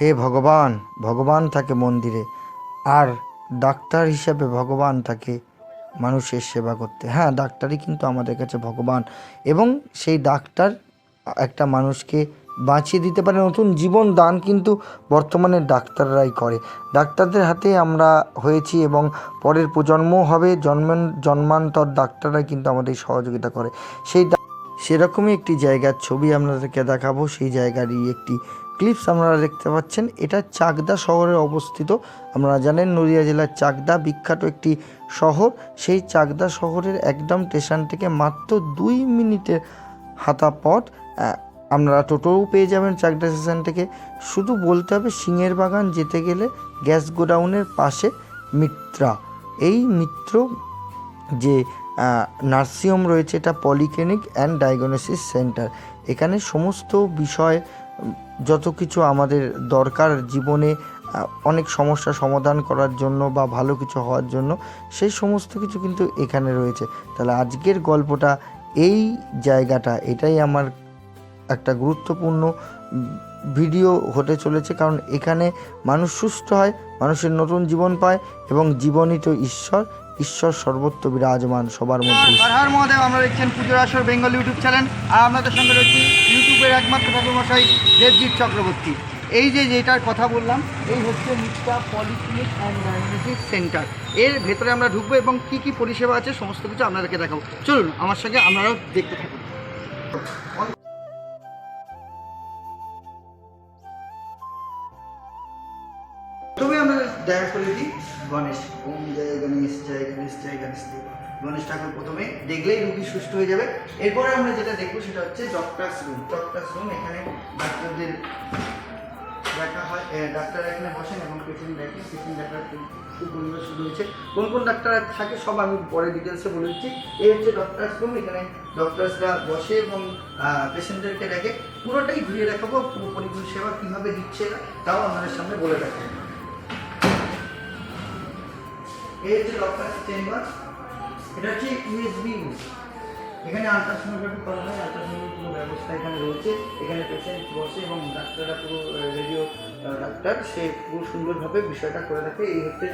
হে ভগবান ভগবান থাকে মন্দিরে। আর ডাক্তার হিসাবে ভগবান থাকে মানুষের সেবা করতে। হ্যাঁ ডাক্তারই কিন্তু আমাদের কাছে ভগবান। এবং সেই ডাক্তার একটা মানুষকে বাঁচিয়ে দিতে পারে, নতুন জীবন দান কিন্তু বর্তমানে ডাক্তাররাই করে। ডাক্তারদের হাতে আমরা হয়েছি এবং পরের প্রজন্মও হবে, জন্মান, জন্মান্তর ডাক্তাররাই কিন্তু আমাদের সহযোগিতা করে। সেই সেরকমই একটি জায়গার ছবি আপনাদেরকে দেখাবো। সেই জায়গারই একটি ক্লিপস আপনারা দেখতে পাচ্ছেন। এটা চাকদা শহরে অবস্থিত। আপনারা জানেন নদিয়া জেলার চাকদা বিখ্যাত একটি শহর। সেই চাকদা শহরের একদম স্টেশন থেকে মাত্র দুই মিনিটের হাতা পথ আপনারা টোটোও পেয়ে যাবেন চাকদা স্টেশন থেকে। শুধু বলতে হবে, সিংহের বাগান যেতে গেলে গ্যাস গোডাউনের পাশে মিত্রা। এই মিত্র যে নার্সিংহোম রয়েছে, এটা পলিক্লিনিক অ্যান্ড ডায়াগনোসিস সেন্টার। এখানে সমস্ত বিষয় যত কিছু আমাদের দরকার জীবনে অনেক সমস্যা সমাধান করার জন্য বা ভালো কিছু হওয়ার জন্য, সেই সমস্ত কিছু কিন্তু এখানে রয়েছে। তাহলে আজকের গল্পটা এই জায়গাটা, এটাই আমার একটা গুরুত্বপূর্ণ ভিডিও হতে চলেছে। কারণ এখানে মানুষ সুস্থ হয়, মানুষের নতুন জীবন পায় এবং জীবনই তো ঈশ্বর। ঈশ্বর সর্বত্র বিরাজমান সবার মধ্যে। হর মহাদেব, আমরা দেখছেন পুজোর আসর বেঙ্গল ইউটিউব চ্যানেল, আর আপনাদের সঙ্গে রয়েছি ইউটিউবের একমাত্র ঠাকুরমশাই দেবজিৎ চক্রবর্তী। এই যে যেটার কথা বললাম, এই হচ্ছে মিটটা পলিক্লিনিক অ্যান্ড ডায়াগনোসিস সেন্টার এর ভেতরে আমরা ঢুকবো এবং কি কি পরিষেবা আছে, সমস্ত কিছু আপনাদেরকে দেখাবো। চলুন, আমার সঙ্গে আপনারাও দেখতে থাকুন তবে আমরা দেখা করে দিই গণেশ, ওম জয় গণেশ জয় গণেশ জয় গণেশ। দেব গণেশ ঠাকুর প্রথমে দেখলেই রুগী সুস্থ হয়ে যাবে। এরপরে আমরা যেটা দেখব সেটা হচ্ছে ডক্টরস রুম ডক্টরস রুম এখানে ডাক্তারদের দেখা হয় ডাক্তার এখানে বসেন এবং পেশেন্ট দেখেন। পেশেন্ট দেখার সুপরিবেশ রয়েছে কোন কোন ডাক্তার থাকে সব আমি পরে ডিটেলসে বলে দিচ্ছি। এই হচ্ছে ডক্টরস রুম এখানে ডক্টরসরা বসে এবং পেশেন্টদেরকে দেখে। পুরোটাই ঘুরিয়ে দেখাবো, পুরো পরিষেবা কীভাবে দিচ্ছে তাও আপনাদের সামনে বলে রাখব এই হচ্ছে ডক্টর চেম্বার এটা হচ্ছে ইউএসবি এখানে আলট্রাসোনোগ্রাফি করা হয় আলট্রাসোনোগ্রাফি পুরো ব্যবস্থা এখানে রয়েছে। এখানে পেশেন্ট বসে এবং ডাক্তাররা পুরো রেডিও ডাক্তার সে পুরো সুন্দরভাবে বিষয়টা করে রাখে এই হচ্ছে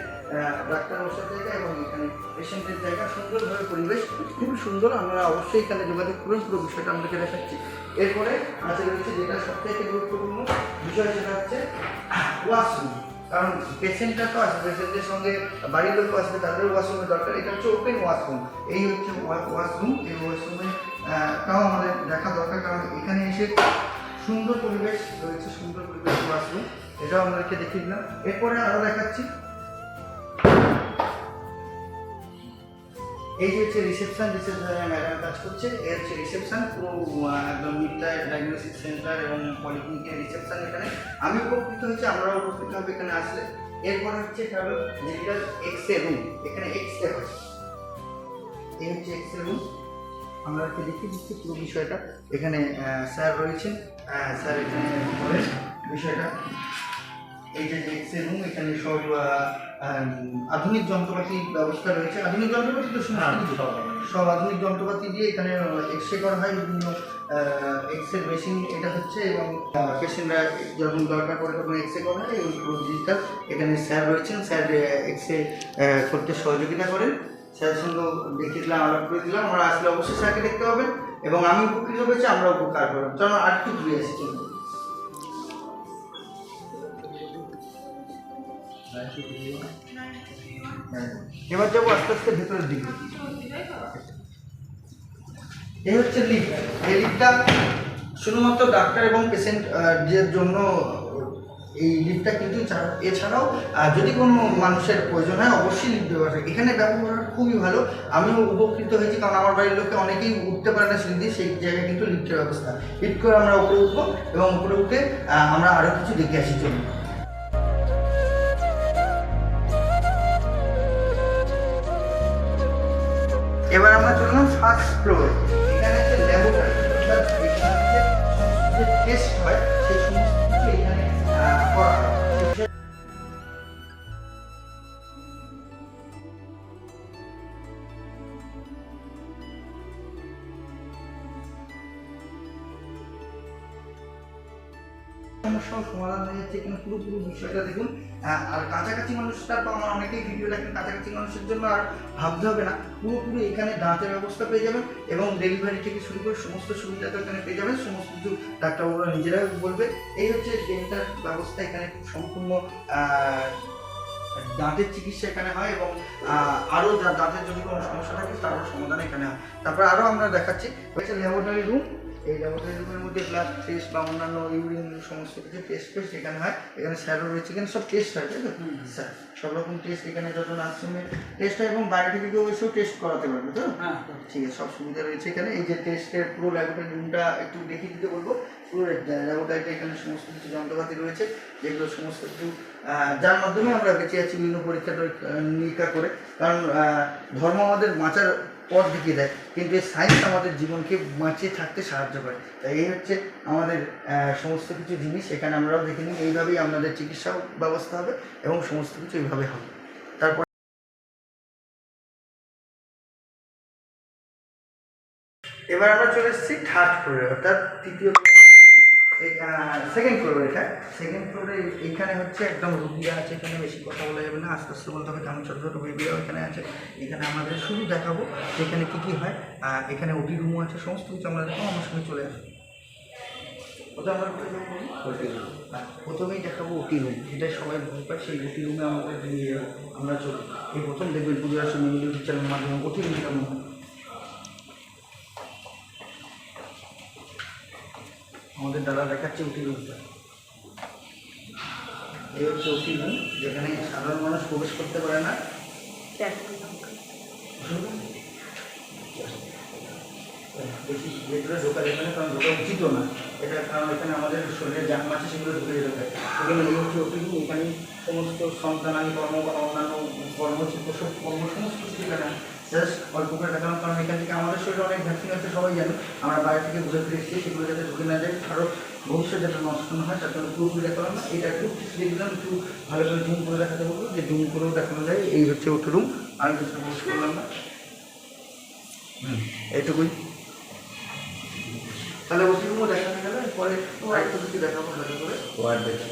ডাক্তার বসার জায়গা এবং এখানে পেশেন্টের জায়গা। সুন্দরভাবে পরিবেশ খুবই সুন্দর। আমরা অবশ্যই এখানে যোগাযোগ করুন, পুরো বিষয়টা আপনাকে দেখাচ্ছি। এরপরে আছে রয়েছে যেটা সবথেকে গুরুত্বপূর্ণ বিষয়, সেটা হচ্ছে ওয়াশরুম কারণ পেশেন্টরা তো আসে পেশেন্টের সঙ্গে বাড়ির লোক আসবে তাদের ওয়াশরুমের দরকার, এটা হচ্ছে ওপেন ওয়াশরুম এই হচ্ছে ওয়াশরুম এই ওয়াশরুমে তাও আমাদের দেখা দরকার, কারণ এখানে এসে সুন্দর পরিবেশ রয়েছে, সুন্দর পরিবেশ ওয়াশরুম এটাও আমাদেরকে দেখিয়ে দিলাম। এরপরে আরও দেখাচ্ছি এই যে হচ্ছে রিসেপশন রিসেপশনে ম্যাডাম কাজ করছে। এই হচ্ছে রিসেপশন পুরো একদম মিডটা ডায়াগনোসিস সেন্টার এবং পলিক্লিনিকের রিসেপশন এখানে। আমি উপকৃত হয়েছি, আমরাও উপকৃত হবে এখানে আসলে। এরপর হচ্ছে এটা হলো এক্স রে রুম এখানে এক্স রে হয়। এই হচ্ছে এক্স রে রুম আমরা একটু দেখিয়ে দিচ্ছি পুরো বিষয়টা। এখানে স্যার রয়েছেন। স্যার এখানে বিষয়টা। এই যে রে রুম এখানে সব আধুনিক যন্ত্রপাতি ব্যবস্থা রয়েছে। আধুনিক যন্ত্রপাতি তো সমস্ত কিছু সব। আধুনিক। যন্ত্রপাতি দিয়ে এখানে এক্স রে করা হয় বিভিন্ন এক্স রে মেশিন এটা হচ্ছে এবং পেশেন্টরা যখন দরকার পড়ে তখন এক্স রে করা হয় এবং ডিজিটাল এখানে স্যার রয়েছেন। স্যার এক্স রে করতে সহযোগিতা করেন। স্যারের সঙ্গে দেখে দিলাম আলাপ করে দিলাম। আমরা আসলে অবশ্যই স্যারকে দেখতে পাবেন এবং আমি উপকৃত হয়েছি আমরা উপকার করলাম। চলো আর একটু ঘুরে আসি এবার যাব আস্তে আস্তে ভেতরের দিকে। এই হচ্ছে লিফট এই লিফটটা শুধুমাত্র ডাক্তার এবং পেশেন্ট দের জন্য এই লিফটটা কিন্তু এছাড়াও যদি কোনো মানুষের প্রয়োজন হয়, অবশ্যই লিফট ব্যবহার হয়। এখানে ব্যবহার খুবই ভালো। আমিও উপকৃত হয়েছি, কারণ আমার বাড়ির লোকে অনেকেই উঠতে পারে না সিঁড়ি দিয়ে, সেই জায়গায় কিন্তু লিফটের ব্যবস্থা। লিফট করে আমরা উপরে উঠবো এবং উপরে উঠে আমরা আরও কিছু দেখে আসি চলুন। এবার আমরা চললাম ফার্স্ট ফ্লোরে এখানে হচ্ছে ল্যাবরেটরি অর্থাৎ যে টেস্ট হয়, সেই সমস্ত এখানে করা হয়। সমস্যাও সমাধান হয়ে যাচ্ছে এখানে পুরো পুরো বিষয়টা দেখুন। আহ, আর কাছাকাছি মানুষটা তো আমার অনেকেই ভিডিও দেখেন কাছাকাছি মানুষের জন্য আর ভাবতে হবে না। পুরোপুরি এখানে দাঁতের ব্যবস্থা পেয়ে যাবেন এবং ডেলিভারি থেকে শুরু করে সমস্ত সুবিধা তো এখানে পেয়ে যাবেন সমস্ত কিছু ডাক্তারবাবুরা নিজেরাই বলবে। এই হচ্ছে ডেন্টাল ব্যবস্থা এখানে সম্পূর্ণ দাঁতের চিকিৎসা এখানে হয় এবং আহ, আরও যা দাঁতের যদি কোনো সমস্যা থাকে তারও সমাধান এখানে হয়। তারপর আরও আমরা দেখাচ্ছি। ল্যাবরেটরি রুম এই ল্যাবরেটরি রুমের মধ্যে ব্লাড টেস্ট বা অন্যান্য ইউরিন সমস্ত কিছু টেস্ট ফেস্ট এখানে হয় এখানে স্যারও রয়েছে এখানে সব টেস্ট হয় তাই তো? স্যার সব রকম টেস্ট এখানে যত নার্সিংয়ে টেস্ট হয় এবং বাইরে থেকে কেউ এসেও টেস্ট করাতে পারবে তো? হ্যাঁ ঠিক আছে সব সুবিধা রয়েছে এখানে। এই যে টেস্টের পুরো ল্যাবরেটরি রুমটা একটু দেখিয়ে দিতে বলব। পুরো ল্যাবরেটরিতে এখানে সমস্ত কিছু যন্ত্রপাতি রয়েছে যেগুলো সমস্ত কিছু যার মাধ্যমে আমরা বেঁচে আছি বিভিন্ন পরীক্ষা নিরীক্ষা করে। কারণ ধর্ম আমাদের বাঁচার পথ দেখিয়ে দেয়। কিন্তু এই সায়েন্স আমাদের জীবনকে বাঁচিয়ে থাকতে সাহায্য করে। তাই এই হচ্ছে আমাদের সমস্ত কিছু জিনিস। এখানে আমরাও দেখে নিই, এইভাবেই আমাদের চিকিৎসা ব্যবস্থা হবে এবং সমস্ত কিছু এইভাবে হবে। তারপর এবার আমরা চলে এসেছি থার্ড ফ্লোরে অর্থাৎ তৃতীয় সেকেন্ড ফ্লোরে এটা। সেকেন্ড ফ্লোরে এখানে হচ্ছে একদম রুগীরা আছে এখানে বেশি কথা বলা যাবে না। আস্তে আস্তে বলতে হবে কারণ ছোটো ছোটো বেবিরাও এখানে আছে। এখানে আমাদের শুধু দেখাবো যে এখানে কী কী হয় আর এখানে ওটি রুমও আছে সমস্ত কিছু আমরা দেখাবো আমার সঙ্গে চলে আসব। ওটা আমরা? ওটি রুম প্রথমেই দেখাবো ওটি রুম যেটা সবাই ভয় পায় সেই ওটি রুমে আমাদের নিয়ে আমরা চলি এই প্রথম দেখবেন পুজো আসলে ইউটিউব চ্যানেলের মাধ্যমে ওটি রুম কেমন হয় আমাদের দাদা দেখাচ্ছে উঠি রুমটা এই হচ্ছে উঠি রুম যেখানে সাধারণ মানুষ প্রবেশ করতে পারে না। বেশি ঢোকা কারণ ঢোকা না। এটা কারণ এখানে আমাদের সেগুলো ঢুকে যেতে পারে। হচ্ছে ওটি সমস্ত সন্তানানি কর্ম বা অন্যান্য কর্মচিত্র সব কর্ম, সমস্ত এখানে জাস্ট অল্প করে দেখালাম, কারণ এখান থেকে আমাদের শরীরে অনেক ভ্যাকসিন আছে, সবাই জানে। আমরা বাইরে থেকে বুঝে ফিরে এসেছি, সেগুলো যাতে ঢুকে না যায় কারও ভবিষ্যৎ যাতে নষ্ট না হয়, তার জন্য পুরোপুরি দেখালাম না। এটা একটু দেখলাম একটু ভালো করে জুম করে দেখাতে বলব যে জুম করেও দেখানো যায়। এই হচ্ছে ওটি রুম আমি কিছু বলতে করলাম না। হুম, এইটুকুই। তাহলে ওটি রুমও দেখানো গেল পরে আরেকটু কিছু দেখাবো, ভালো করে। ওয়ার্ড দেখি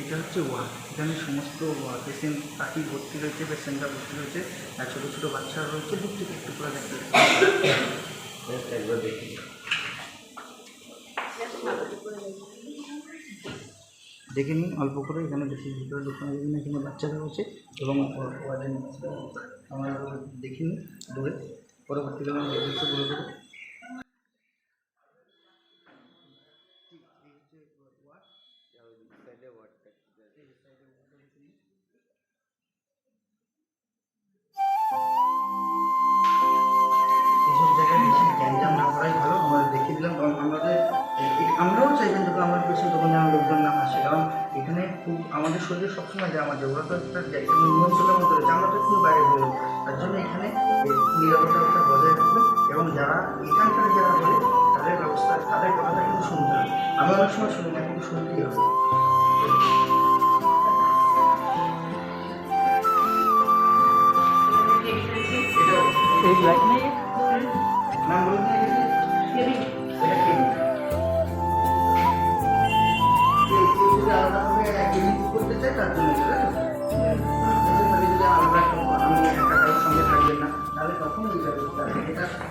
এটা হচ্ছে ওয়ার্ড। এখানে সমস্ত পেশেন্ট পাখি ভর্তি রয়েছে পেশেন্টরা ভর্তি রয়েছে আর ছোটো ছোটো বাচ্চারা রয়েছে দূর থেকে একটু করে দেখতে একবার দেখি। দেখে নিন অল্প করে এখানে বেশি ভিতরে ঢুকানো যাবে না এখানে বাচ্চারা রয়েছে এবং আমরা দেখে নিই দূরে। পরবর্তীকালে সবসময় জামা যায় ওরা তো একটা জায়গা নিয়ন্ত্রণের রয়েছে। আমরা তো একটু বাইরে বেরোবো তার জন্য এখানে এই বজায় রাখবেন এবং যারা এখানকার যারা বলে, তাদের ব্যবস্থা তাদের কথাটা কিন্তু শুনতে হবে। আমি অনেক সময় শুনি না, কিন্তু শুনতেই হবে।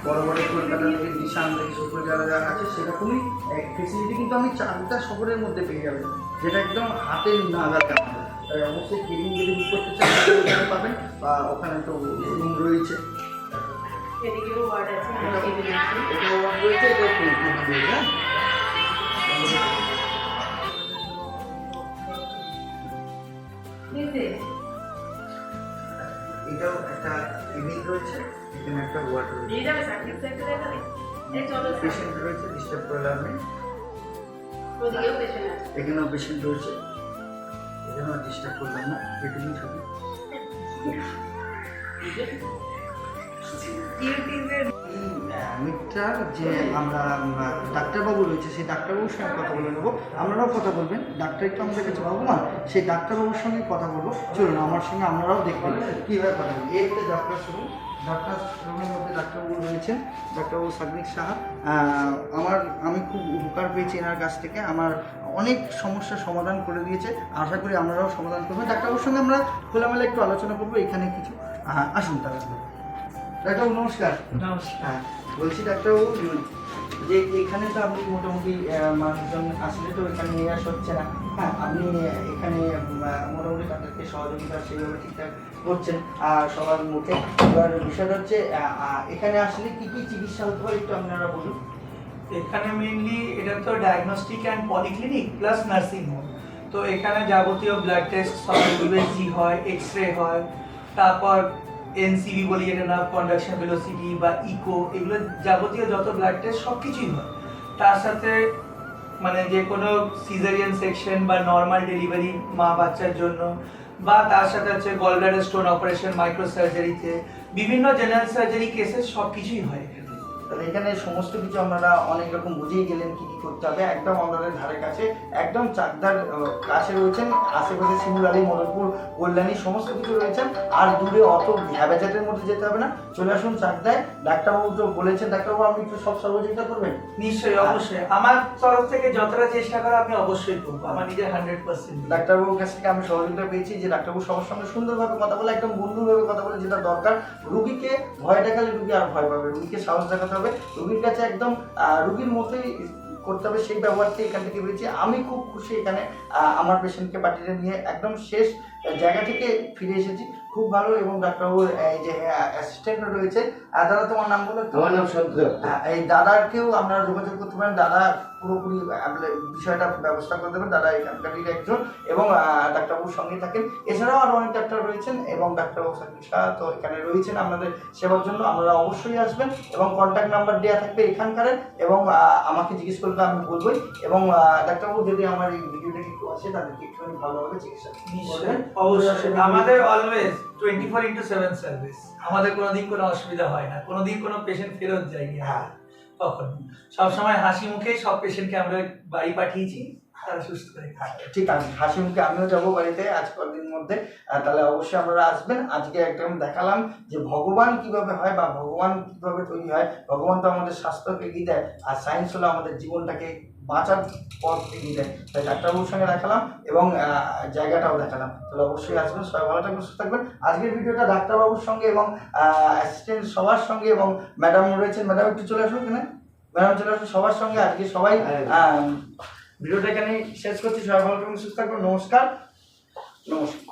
বড় বড় কলকাতা থেকে নিশান থেকে করে যারা যারা আছে সেরকমই এক ফেসিলিটি কিন্তু আমি চারটা শহরের মধ্যে পেয়ে যাবেন যেটা একদম হাতের নাগালে আমাদের। তাই অবশ্যই কেবিন যদি বুক করতে চান ওখানে পাবেন বা ওখানে তো রুম রয়েছে। এদিকেও ওয়ার্ড আছে এটা টেবিল আছে। এটা ওয়ান রয়েছে এটা টু টু রয়েছে হ্যাঁ এটাও একটা কেবিন রয়েছে এখানে একটা ওয়ার্ড রয়েছে। পেশেন্ট রয়েছে ডিস্টার্ব আপনি ওদিকেও পেশেন্ট এখানেও পেশেন্ট রয়েছে। এখানেও ডিস্টার্ব করলাম না। এটুকুই শুধু ইউটিউবের মিটার যে আমরা ডাক্তারবাবু রয়েছে সেই ডাক্তারবাবুর সঙ্গে কথা বলে নেব। আপনারাও কথা বলবেন। ডাক্তার একটু আমাদের কাছে ভগবান সেই ডাক্তারবাবুর সঙ্গে কথা বলব। চলুন আমার সঙ্গে আপনারাও দেখবেন কীভাবে কথা বলবেন এই একটা ডাক্তার শুরু ডাক্তার রুমের মধ্যে ডাক্তারবাবু রয়েছেন ডাক্তারবাবু সাগরিক সাহা। আমার আমি খুব উপকার পেয়েছি এনার কাছ থেকে। আমার অনেক সমস্যার সমাধান করে দিয়েছে। আশা করি আপনারাও সমাধান করবেন। ডাক্তারবাবুর সঙ্গে আমরা খোলামেলা একটু আলোচনা করব। এখানে কিছু আসুন তাহলে। ডাক্তারবাবু নমস্কার। হ্যাঁ। বলছি ডাক্তারবাবু যে এখানে তো আপনি মোটামুটি মানুষজন আসলে তো এখানে আসা হচ্ছে না। হ্যাঁ আপনি এখানে মোটামুটি তাদেরকে সহযোগিতা সেইভাবে ঠিকঠাক করছেন। আর সবার মুখে এবার বিষয়টা হচ্ছে এখানে আসলে কি কি চিকিৎসা হতে পারে একটু আপনারা বলুন। এখানে মেইনলি এটা তো diagnostic and polyclinic plus nursing home তো এখানে যাবতীয় ব্লাড টেস্ট সব ইউএসজি হয় এক্স রে হয়, তারপর এনসিবি বলি এটা না কন্ডাকশন ভেলোসিটি বা ইকো এগুলো যাবতীয় যত ব্লাড টেস্ট সব কিছুই হয়। তার সাথে মানে যে কোনো সিজারিয়ান সেকশন বা নর্মাল ডেলিভারি মা বাচ্চার জন্য, বা তার সাথে হচ্ছে গলব্লাডার স্টোন অপারেশন মাইক্রো সার্জারিতে বিভিন্ন জেনারেল সার্জারি কেসে সব কিছুই হয় এখানে। তাহলে এখানে সমস্ত কিছু আপনারা অনেক রকম বুঝেই গেলেন কি কি করতে হবে। একদম আপনাদের ধারে কাছে একদম চাকদার কাছে রয়েছেন আশেপাশে শিমুলালি মদনপুর কল্যাণী সমস্ত কিছু রয়েছেন। আর দূরে অত হ্যাবাজাটের মধ্যে যেতে হবে না। চলে আসুন চাকদায়। ডাক্তারবাবু তো বলেছেন ডাক্তারবাবু আপনি একটু সব সহযোগিতা করবেন? নিশ্চয়ই অবশ্যই। আমার তরফ থেকে যতটা চেষ্টা করা আমি অবশ্যই করব। আমার নিজের হান্ড্রেড পার্সেন্ট ডাক্তারবাবুর কাছ থেকে আমি সহযোগিতা পেয়েছি যে ডাক্তারবাবু সবার সঙ্গে সুন্দরভাবে কথা বলে একদম বন্ধুভাবে কথা বলে যেটা দরকার। রুগীকে ভয় দেখালে রুগী আর ভয় পাবে রুগীকে সাহস দেখাতে হবে। রুগীর কাছে একদম রুগীর মতোই করতে হবে সেই ব্যবহারটি এখান থেকে পেয়েছি আমি খুব খুশি এখানে আমার পেশেন্টকে পাঠিয়ে নিয়ে একদম শেষ জায়গা থেকে ফিরে এসেছি। খুব ভালো এবং ডাক্তারবাবুর এই যে অ্যাসিস্ট্যান্ট রয়েছে। দাদা তোমার নাম বলো তোমার নাম সন্ত এই দাদাকেও আপনারা যোগাযোগ করতে পারেন। দাদা পুরোপুরি বিষয়টা ব্যবস্থা করে দেবেন। দাদা এখানকারই একজন এবং ডাক্তারবাবুর সঙ্গে থাকেন। এছাড়াও আরও অনেক ডাক্তার রয়েছেন এবং ডাক্তারবাবু সাকিব শাহ তো এখানে রয়েছেন আপনাদের সেবার জন্য। আপনারা অবশ্যই আসবেন এবং কন্ট্যাক্ট নাম্বার দেওয়া থাকবে এখানকার এবং আমাকে জিজ্ঞেস করলে আমি বলবোই এবং ডাক্তারবাবু যদি আমার এই ভিডিওটা একটু আসে তাদেরকে একটুখানি ভালোভাবে চিকিৎসা অবশ্যই। আমাদের always twenty four into seven service আমাদের কোনোদিন কোনো অসুবিধা হয় না। কোনোদিন কোনো পেশেন্ট ফেরত যায়নি। হ্যাঁ। কখন সবসময় হাসি মুখেই সব পেশেন্টকে আমরা বাড়ি পাঠিয়েছি তারা সুস্থ হয়ে হ্যাঁ, ঠিক আছে। হাসি মুখে আমিও যাব বাড়িতে আজ কদিন মধ্যে। তাহলে অবশ্যই আপনারা আসবেন। আজকে একদম দেখালাম যে ভগবান কীভাবে হয় বা ভগবান কীভাবে তৈরি হয়। ভগবান তো আমাদের স্বাস্থ্যকে এগিয়ে দেয়। আর সায়েন্স হলো আমাদের জীবনটাকে বাঁচার পথ এগিয়ে দেয় তাই ডাক্তারবাবুর সঙ্গে দেখালাম এবং জায়গাটাও দেখালাম। তাহলে অবশ্যই আসবেন সবাই ভালো থাকবেন সুস্থ থাকবেন। আজকের ভিডিওটা ডাক্তারবাবুর সঙ্গে এবং অ্যাসিস্ট্যান্ট সবার সঙ্গে এবং ম্যাডাম রয়েছেন। ম্যাডাম একটু চলে আসুন এখানে। ম্যাডাম চলে আসুন সবার সঙ্গে। আজকে সবাই ভিডিওটা এখানে শেষ করছি। সবাই ভালো থাকবেন সুস্থ থাকবেন। নমস্কার। নমস্কার।